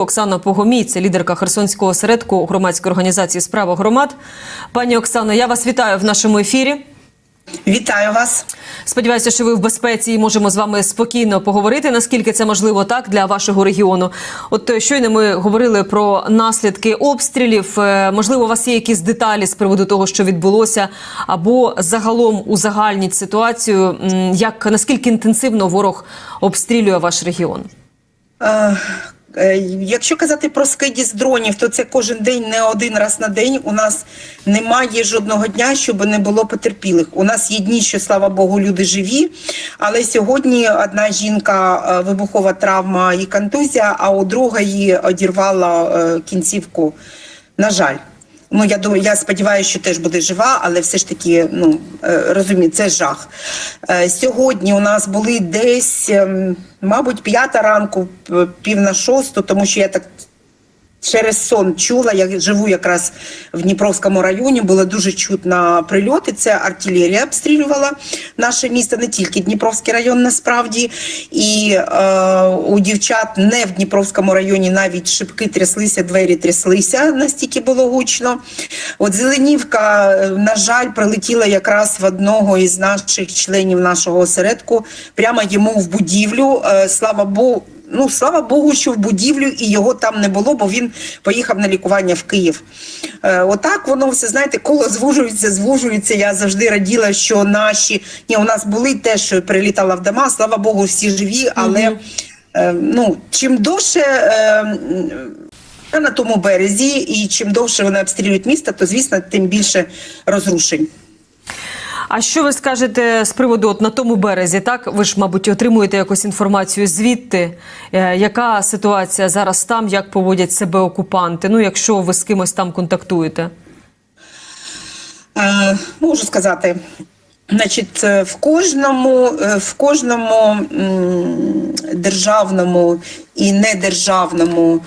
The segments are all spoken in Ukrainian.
Оксана Погомій, це лідерка Херсонського осередку громадської організації Справа громад. Пані Оксано, я вас вітаю в нашому ефірі. Вітаю вас. Сподіваюся, що ви в безпеці і можемо з вами спокійно поговорити, наскільки це можливо так для вашого регіону. От е, щойно ми говорили про наслідки обстрілів. Е, Можливо, у вас є якісь деталі з приводу того, що відбулося, або загалом узагальніть ситуацію, як наскільки інтенсивно ворог обстрілює ваш регіон. Е, Якщо казати про скиді з дронів, то це кожен день, не один раз на день. У нас немає жодного дня, щоб не було потерпілих. У нас є дні, що слава Богу, люди живі. Але сьогодні одна жінка е, вибухова травма і контузія, а у другої одірвала е, кінцівку. На жаль. Ну, я думаю, я сподіваюся, що теж буде жива, але все ж таки, ну е, розумію, це жах. Е, Сьогодні у нас були десь, ем, мабуть, п'ята ранку, пів на шосту, тому що я так через сон чула. Я живу якраз в Дніпровському районі. Було дуже чутно прильоти. Це артилерія обстрілювала наше місто, не тільки Дніпровський район, насправді. І е, у дівчат не в Дніпровському районі навіть шибки тряслися, двері тряслися, настільки було гучно. От Зеленівка, е, на жаль, прилетіла якраз в одного із наших членів нашого осередку, прямо йому в будівлю. Е, слава Богу. Ну, слава Богу, що в будівлю і його там не було, бо він поїхав на лікування в Київ. Е, отак воно все, знаєте, коло звужується, звужується. Я завжди раділа, що наші ні, у нас були те, що прилітала в дома. Слава Богу, всі живі, але е, ну, чим довше. Е, на тому березі, і чим довше вони обстрілюють місто, то звісно, тим більше розрушень. А що ви скажете з приводу от на тому березі? Так ви ж, мабуть, отримуєте якусь інформацію звідти. Е, яка ситуація зараз там? Як поводять себе окупанти? Ну, якщо ви з кимось там контактуєте? Е, можу сказати, значить, е, в кожному, е, в кожному державному і недержавному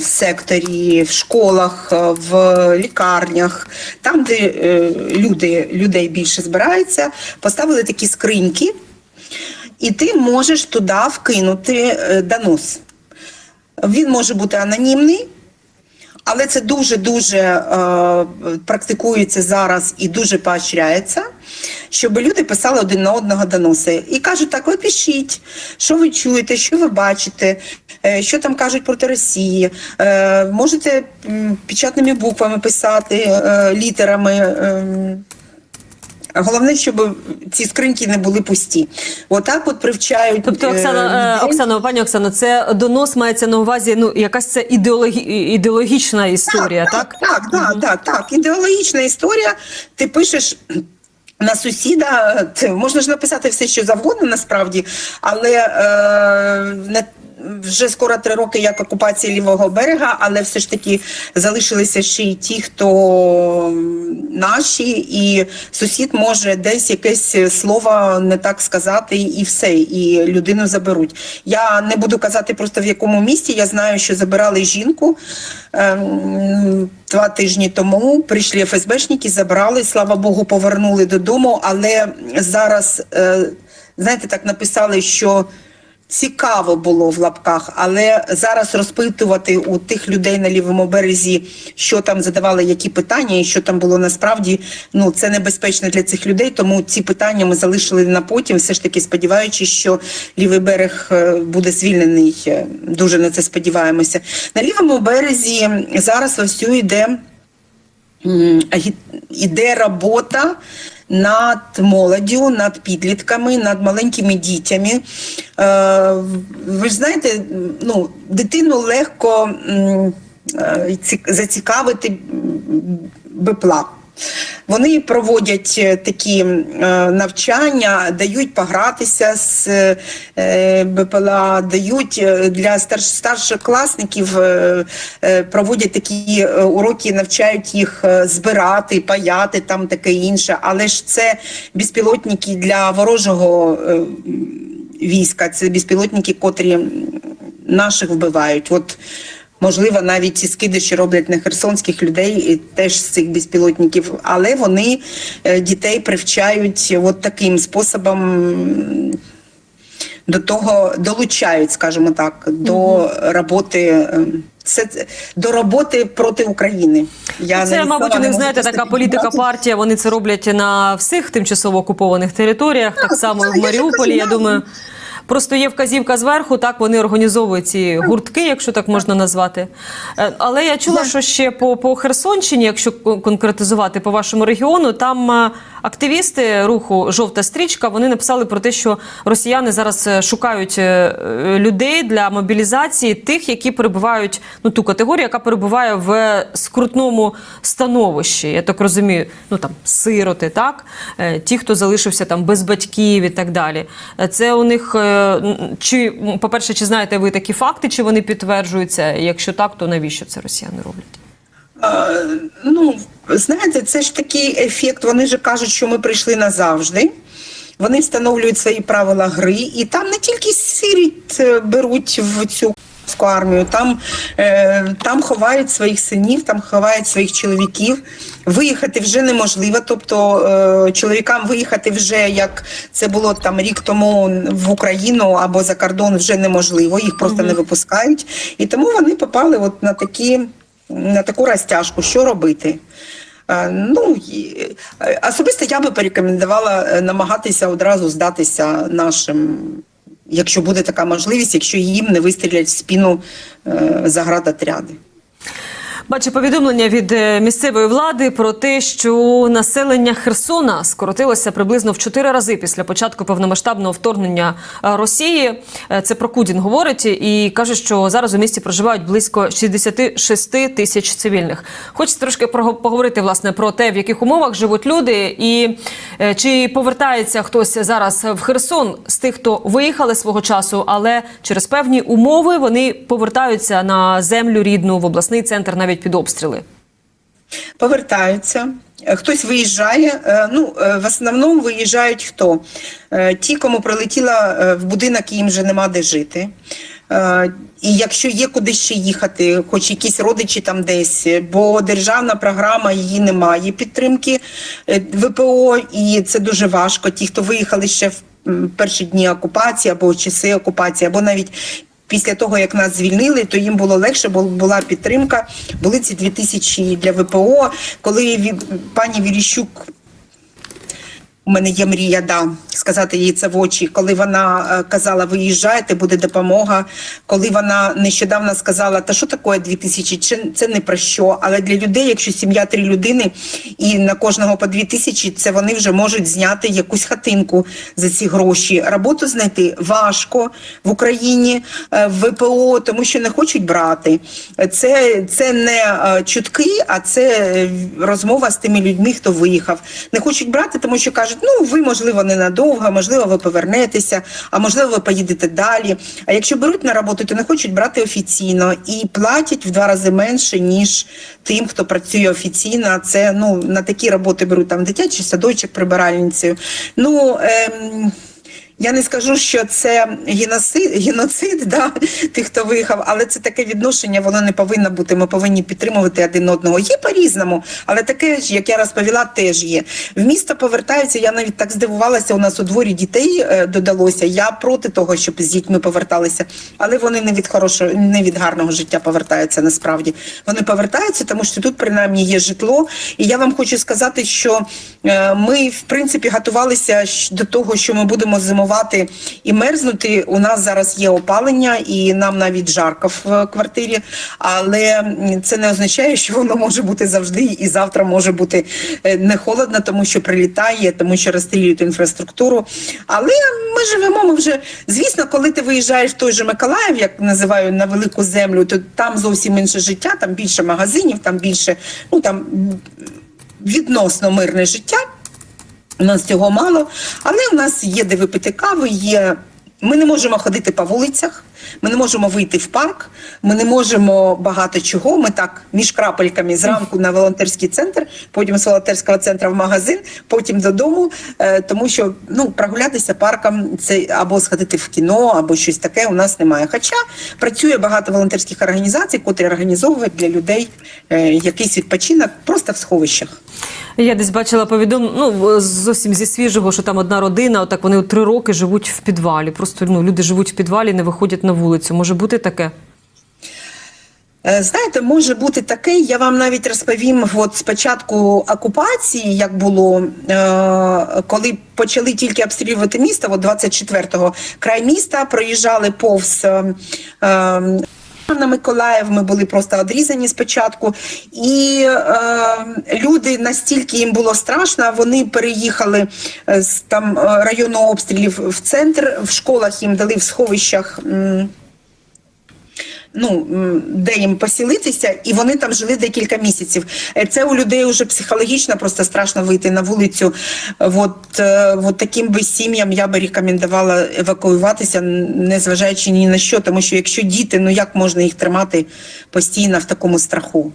секторі, в школах, е, в лікарнях, там, де е, люди, людей більше збираються, поставили такі скриньки, і ти можеш туди вкинути е, донос. Він може бути анонімний. Але це дуже дуже е, практикується зараз і дуже поощряється, щоб люди писали один на одного доноси і кажуть: так, ви пишіть, що ви чуєте, що ви бачите, е, що там кажуть проти Росії. Е, можете печатними буквами писати, е, літерами. Головне, щоб ці скриньки не були пусті. Отак от привчають. Тобто, е, Оксана, е. Оксана, пані Оксано, це донос мається на увазі. Ну, якась це ідеологі... ідеологічна історія, так? Так, так, так, так, так. Ідеологічна історія. Ти пишеш. На сусіда можна ж написати все, що завгодно, насправді, але е, не вже скоро три роки як окупація лівого берега, але все ж таки залишилися ще й ті, хто наші, і сусід може десь якесь слово не так сказати, і все, і людину заберуть. Я не буду казати просто в якому місті. Я знаю, що забирали жінку ем, два тижні тому. Прийшли ФСБшники, забрали, слава Богу, повернули додому. Але зараз, е, знаєте, так написали, що. Цікаво було в лапках, але зараз розпитувати у тих людей на лівому березі, що там задавали, які питання, і що там було насправді, ну це небезпечно для цих людей. Тому ці питання ми залишили на потім. Все ж таки сподіваючись, що лівий берег е, буде звільнений. Е, Дуже на це сподіваємося. На лівому березі зараз вовсю йде іде робота над молоддю, над підлітками, над маленькими дітьми. Е, ви ж знаєте, ну, дитину легко е, ці- зацікавити м, БПЛА. Вони проводять е, такі е, навчання, дають погратися з е, БПЛА, дають для старшокласників проводять такі уроки, навчають їх збирати, паяти, там таке інше. Але ж це безпілотники для ворожого війська, це безпілотники, котрі наших вбивають. От Можливо, навіть ці скидиші роблять на херсонських людей і теж з цих безпілотників, але вони е, дітей привчають от таким способом. до того долучають, скажімо так, до роботи. ем, Це до роботи проти України. Я Це, мабуть, у них знаєте, така політика партія. Вони це роблять на всіх тимчасово окупованих територіях, так само в Маріуполі. Я я- думаю, просто є вказівка зверху. Так вони організовують ці гуртки, якщо так можна назвати. Е, Але я чула, що ще по, по Херсонщині, якщо конкретизувати по вашому регіону, там е, активісти руху Жовта стрічка вони написали про те, що росіяни зараз е, шукають е, е, людей для мобілізації тих, які перебувають ну ту категорію, яка перебуває в скрутному становищі. Я так розумію, ну там сироти, так ті, хто залишився там без батьків і так далі. Це у них чи по-перше, чи знаєте ви такі факти, чи вони підтверджуються? Якщо так, то навіщо це росіяни роблять? Е, Ну, знаєте, це ж такий ефект. Вони ж кажуть, що ми прийшли назавжди. Вони встановлюють свої правила гри, і там не тільки сиріт е, беруть в цю армію, там, е, там ховають своїх синів, там ховають своїх чоловіків. Виїхати вже неможливо. Тобто е, чоловікам виїхати вже як це було там рік тому в Україну або за кордон вже неможливо, їх просто не випускають. І тому вони попали от на такі на таку розтяжку, що робити. Е, Ну е, особисто я би порекомендувала е, намагатися одразу здатися нашим, якщо буде така можливість, якщо їм не вистрілять в спину заградотряди. Бачу повідомлення від е, місцевої влади про те, що населення Херсона скоротилося приблизно в чотири рази після початку повномасштабного вторгнення е, Росії. Е, Це Прокудін говорить і каже, що зараз у місті проживають близько 66 тисяч цивільних. Хочеться трошки про- поговорити власне про те, в яких умовах живуть люди, і чи повертається хтось зараз в Херсон з тих, хто виїхали свого часу, але через певні умови вони повертаються на землю рідну в обласний центр навіть під обстріли. повертаються. Хтось виїжджає. е, Ну е, в основному виїжджають хто? Е, Ті, кому прилетіла в будинок, їм вже нема де жити. І якщо є куди ще їхати, хоч якісь родичі там десь, бо державна програма її немає підтримки ВПО, і це дуже важко. Ті, хто виїхали ще в перші дні окупації або часи окупації, або навіть Після того, як нас звільнили, то їм було легше, бо була підтримка. Були ці дві тисячі для ВПО. Коли пані Віріщук, у мене є мрія, да, сказати їй це в очі. Коли вона е, казала, виїжджайте, буде допомога. Коли вона нещодавно сказала, та що таке дві тисячі, Чи- це не про що. Але для людей, якщо сім'я три людини і на кожного по дві тисячі, це вони вже можуть зняти якусь хатинку за ці гроші. Роботу знайти важко в Україні е, в ВПО, тому що не хочуть брати. Це, це не е, чутки, а це розмова з тими людьми, хто виїхав. Не хочуть брати, тому що кажуть, ну ви можливо ненадовго, можливо, ви повернетеся, а можливо, ви поїдете далі. А якщо беруть на роботу, то не хочуть брати офіційно і платять в два рази менше, ніж тим, хто працює офіційно. Це ну на такі роботи беруть там дитячий садочок прибиральницею. Ну ем, я не скажу, що це геноцид, геноцид да, тих, хто виїхав, але це таке відношення, воно не повинно бути. Ми повинні підтримувати один одного. Є по-різному, але таке ж, як я розповіла, теж є. В місто повертаються. Я навіть так здивувалася. У нас у дворі дітей е, додалося. Я проти того, щоб з дітьми поверталися, але вони не від хорошого, не від гарного життя повертаються. Насправді вони повертаються, тому що тут принаймні є житло. І я вам хочу сказати, що е, ми в принципі готувалися до того, що ми будемо зимувати і мерзнути. У нас зараз є опалення, і нам навіть жарко в е, квартирі, але це не означає, що воно може бути завжди, і завтра може бути е, не холодно, тому що прилітає, тому що розстрілюють інфраструктуру. Але ми живемо. Ми вже звісно, коли ти виїжджаєш в той же Миколаїв, як називаю на велику землю, то там зовсім інше життя, там більше магазинів, там більше ну там відносно мирне життя. У нас цього мало, але у нас є де випити кави, є. Ми не можемо ходити по вулицях. Ми не можемо вийти в парк, ми не можемо багато чого. Ми так між крапельками зранку на волонтерський центр, потім з волонтерського центру в магазин, потім додому. е, Тому що ну прогулятися парком це або сходити в кіно, або щось таке у нас немає. Хоча працює багато волонтерських організацій, котрі організовують для людей е, якийсь відпочинок просто в сховищах. Я десь бачила повідомлення, ну зовсім зі свіжого, що там одна родина, отак вони три роки живуть в підвалі. Просто ну люди живуть в підвалі, не виходять на вулицю. Може бути таке? Е, Знаєте, може бути таке. Я вам навіть розповім. От спочатку окупації, як було, е, коли почали тільки обстрілювати місто, от 24-го, край міста проїжджали повз. е, на Миколаїв ми були просто одрізані спочатку, і е, люди настільки їм було страшно, вони переїхали е, з там е, району обстрілів в центр. В школах їм дали в сховищах. м, ну, де їм поселитися, і вони там жили декілька місяців. Е, Це у людей вже психологічно просто страшно вийти на вулицю. От, е, от таким би сім'ям я би рекомендувала евакуюватися, незважаючи ні на що, тому що якщо діти, ну як можна їх тримати постійно в такому страху?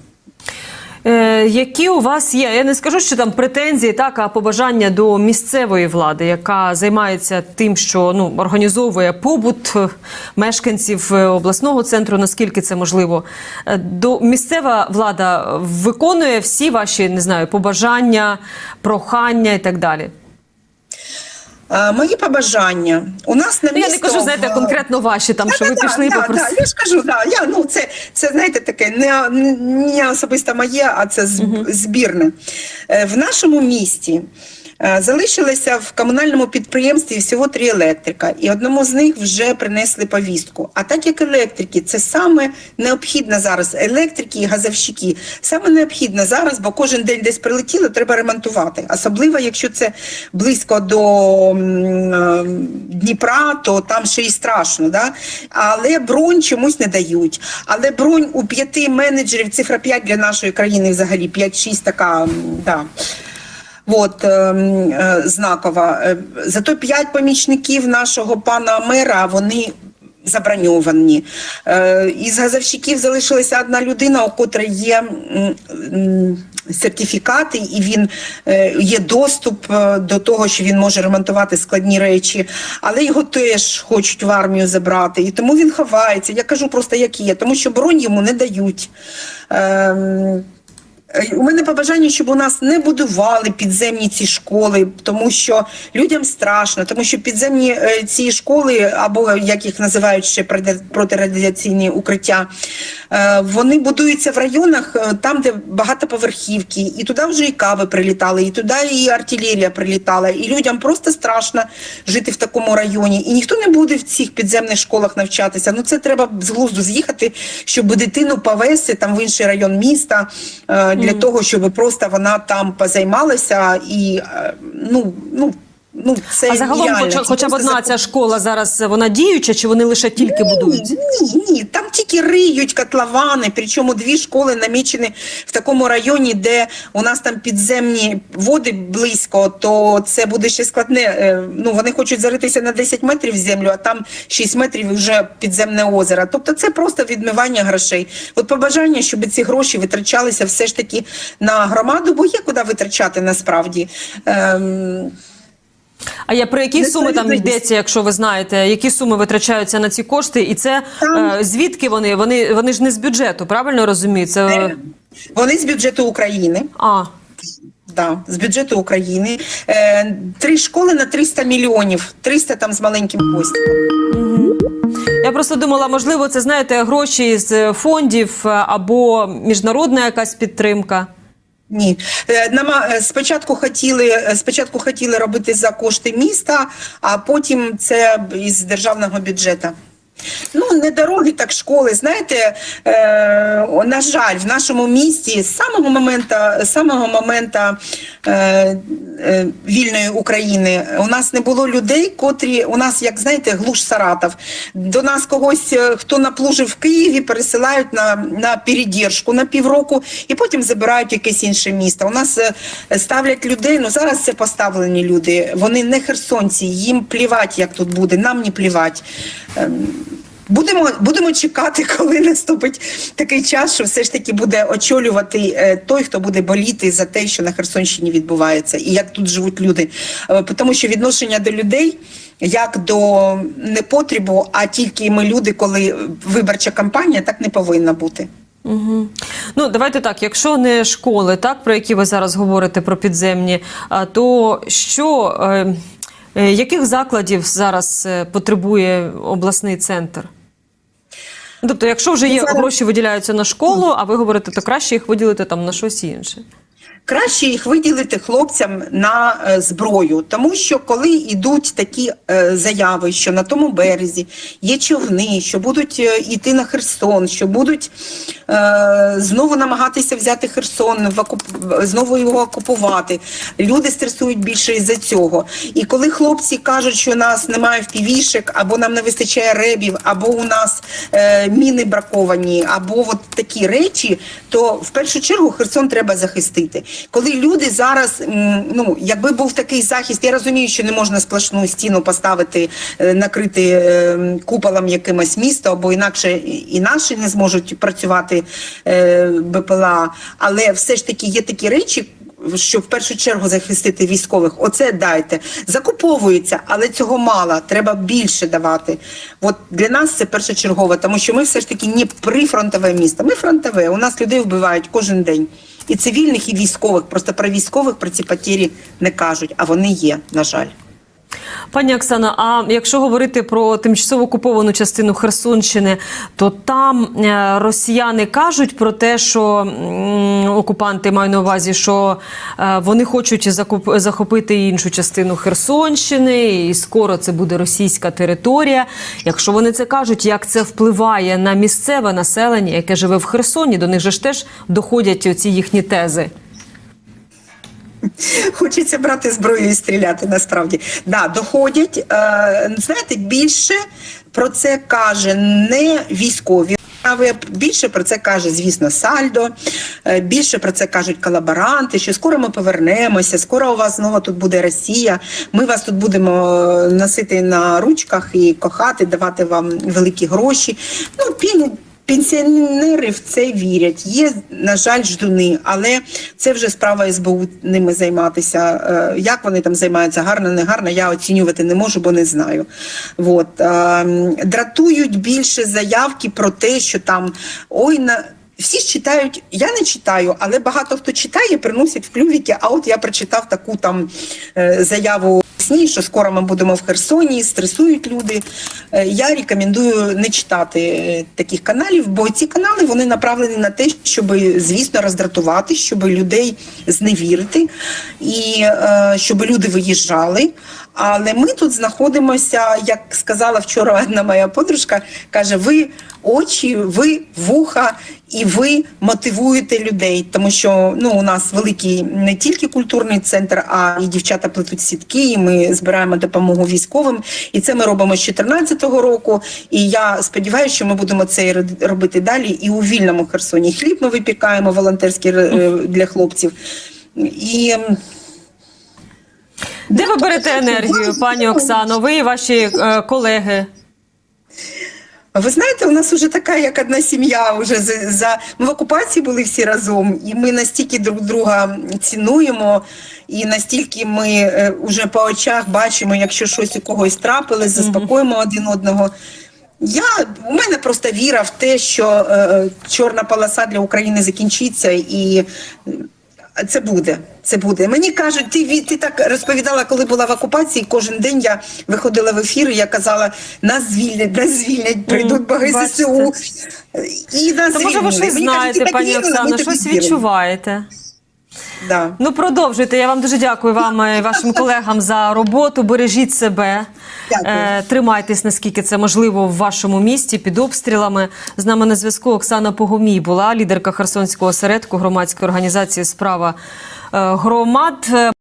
Е, які у вас є? Я не скажу, що там претензії, так а побажання до місцевої влади, яка займається тим, що ну організовує побут е, мешканців е, обласного центру, наскільки це можливо. До місцева влада виконує всі ваші не знаю побажання, прохання і так далі. Мої побажання. У нас на Ну, я не кажу, знаєте, конкретно ваші там, що ви Да-да-да, пішли і да, попросили. да, я ж кажу, да, я, ну, це, це, знаєте, таке не, не особисто моє, а це зб- збірне. Е, В нашому місті залишилося в комунальному підприємстві всього три електрика, і одному з них вже принесли повістку. А так як електрики, це саме необхідно зараз, електрики і газовщики, саме необхідно зараз, бо кожен день десь прилетіло, треба ремонтувати. Особливо, якщо це близько до е, Дніпра, то там ще й страшно. Да? Але бронь чомусь не дають. Але бронь у п'яти менеджерів, цифра 5 для нашої країни взагалі 5-6 така. Да. От, ем, е, знакова. Е, Зато п'ять помічників нашого пана мера, вони заброньовані. Е, Із газовщиків залишилася одна людина, у котрої є сертифікати, і він є доступ до того, що він може ремонтувати складні речі, але його теж хочуть в армію забрати. І тому він ховається. Я кажу просто, як є, тому що бронь йому не дають. Е, У мене побажання, щоб у нас не будували підземні ці школи, тому що людям страшно, тому що підземні е, ці школи, або як їх називають ще протирадіаційні укриття, е, вони будуються в районах там, де багатоповерхівки, і туди вже і кави прилітали, і туди і артилерія прилітала, і людям просто страшно жити в такому районі. І ніхто не буде в цих підземних школах навчатися. Ну це треба з глузду з'їхати, щоб дитину повести там в інший район міста для того, щоб просто вона там позаймалася і е, ну ну. Ну, це А загалом, нереально. хоча, хоча б одна закон- ця школа зараз вона діюча, чи вони лише тільки будують? ні, ні, там тільки риють котловани, причому дві школи намічені в такому районі, де у нас там підземні води близько, то це буде ще складне. Е, Ну, вони хочуть заритися на 10 метрів в землю, а там 6 метрів вже підземне озеро. Тобто це просто відмивання грошей. От побажання, щоб ці гроші витрачалися все ж таки на громаду, бо є куди витрачати насправді. Ем, А я про які суми там йдеться, якщо ви знаєте, які суми витрачаються на ці кошти, і це Там- е, звідки вони? Вони вони ж не з бюджету, правильно розумію? Це е, вони з бюджету України. а Да, з бюджету України. Е, три школи на 300 мільйонів. 300 там з маленьким хвостиком. я просто думала, можливо, це знаєте гроші з фондів е, або міжнародна якась підтримка. Ні, Е, нама е, спочатку хотіли е, спочатку хотіли робити за кошти міста, а потім це із державного бюджету. Ну, не дороги, так школи. Знаєте, е, на жаль, в нашому місті з самого моменту, з самого моменту е, е, вільної України у нас не було людей, котрі у нас, як знаєте, глуш Саратов. До нас когось, е, хто наплужив в Києві, пересилають на, на передержку на півроку і потім забирають якесь інше місто. У нас е, ставлять людей. Ну зараз це поставлені люди. Вони не херсонці, їм плівать, як тут буде. Нам не плівать. Ем, Будемо, будемо чекати, коли наступить такий час, що все ж таки буде очолювати е, той, хто буде боліти за те, що на Херсонщині відбувається, і як тут живуть люди. Е, Тому що відношення до людей як до непотрібу, а тільки ми люди, коли виборча кампанія, так не повинна бути. Угу. Ну, давайте так. Якщо не школи, так про які ви зараз говорите про підземні, то що е, яких закладів зараз потребує обласний центр? Тобто, якщо вже є зараз- гроші виділяються на школу, а ви говорите, то краще їх виділити там на щось інше. Краще їх виділити хлопцям на е, зброю, тому що коли йдуть такі е, заяви, що на тому березі є човни, що будуть е, йти на Херсон, що будуть знову намагатися взяти Херсон, знову його окупувати. Люди стресують більше із-за цього. І коли хлопці кажуть, що у нас немає впівішек, або нам не вистачає ребів, або у нас міни браковані, або от такі речі, то в першу чергу Херсон треба захистити. Коли люди зараз, ну якби був такий захист, я розумію, що не можна сплошну стіну поставити, е, накрити е, куполом якимось місто, або інакше і наші не зможуть працювати е, БПЛА. Але все ж таки є такі речі. Щоб в першу чергу захистити військових, оце дайте. Закуповується, але цього мало. Треба більше давати. От для нас це першочергово, тому що ми все ж таки не прифронтове місто. Ми фронтове. У нас людей вбивають кожен день. І цивільних, і військових. Просто про військових про ці потері не кажуть, а вони є, на жаль. Пані Оксана, а якщо говорити про тимчасово окуповану частину Херсонщини, то там е, росіяни кажуть про те, що окупанти маю на увазі, що е, вони хочуть захопити іншу частину Херсонщини, і скоро це буде російська територія. Якщо вони це кажуть, як це впливає на місцеве населення, яке живе в Херсоні, до них же ж теж доходять оці їхні тези. Хочеться брати зброю і стріляти насправді. Да, доходять. Е, знаєте, більше про це каже не військові. Більше про це каже, звісно, Сальдо. е, Більше про це кажуть колаборанти, що скоро ми повернемося, скоро у вас знову тут буде Росія. Ми вас тут будемо е, носити на ручках і кохати, давати вам великі гроші. Ну, пін- Пенсіонери в це вірять. Є, на жаль, ждуни, але це вже справа СБУ ними займатися. Е, Як вони там займаються, гарно, не гарно, я оцінювати не можу, бо не знаю. От. Дратують більше заявки про те, що там ой на. Всі ж читають, я не читаю, але багато хто читає, приносять в клювіки. А от я прочитав таку там е, заяву сні, що скоро ми будемо в Херсоні, стресують люди. Е, Я рекомендую не читати е, таких каналів, бо ці канали вони направлені на те, щоб, звісно, роздратувати, щоб людей зневірити і е, щоб люди виїжджали. Але ми тут знаходимося, як сказала вчора одна моя подружка, каже: ви очі, ви вуха, і ви мотивуєте людей, тому що ну у нас великий не тільки культурний центр, а і дівчата плетуть сітки. І ми збираємо допомогу військовим. І це ми робимо з 2014 року. І я сподіваюся, що ми будемо це робити далі. І у вільному Херсоні хліб ми випікаємо волонтерський е, для хлопців. І Де ви берете енергію, пані Оксано? Ви і ваші е, колеги? Ви знаєте, у нас вже така як одна сім'я. Уже за, за ми в окупації були всі разом, і ми настільки друг друга цінуємо, і настільки ми е, вже по очах бачимо, якщо щось у когось трапилось, заспокоїмо один одного. Я у мене просто віра в те, що е, чорна полоса для України закінчиться і. Це буде, це буде. Мені кажуть, ти ти так розповідала, коли була в окупації. Кожен день я виходила в ефір, і я казала, нас звільнять, нас звільнять, прийдуть боги. ЗСУ. І нас звільнять. може ви щось знаєте, кажуть, пані Оксана, щось відчуваєте. Да. Ну продовжуйте. Я вам дуже дякую вам і вашим колегам за роботу. Бережіть себе, Дякую. Е, тримайтесь наскільки це можливо в вашому місті під обстрілами. З нами на зв'язку Оксана Погомій була лідерка Херсонського осередку громадської організації Справа е, громад. Е,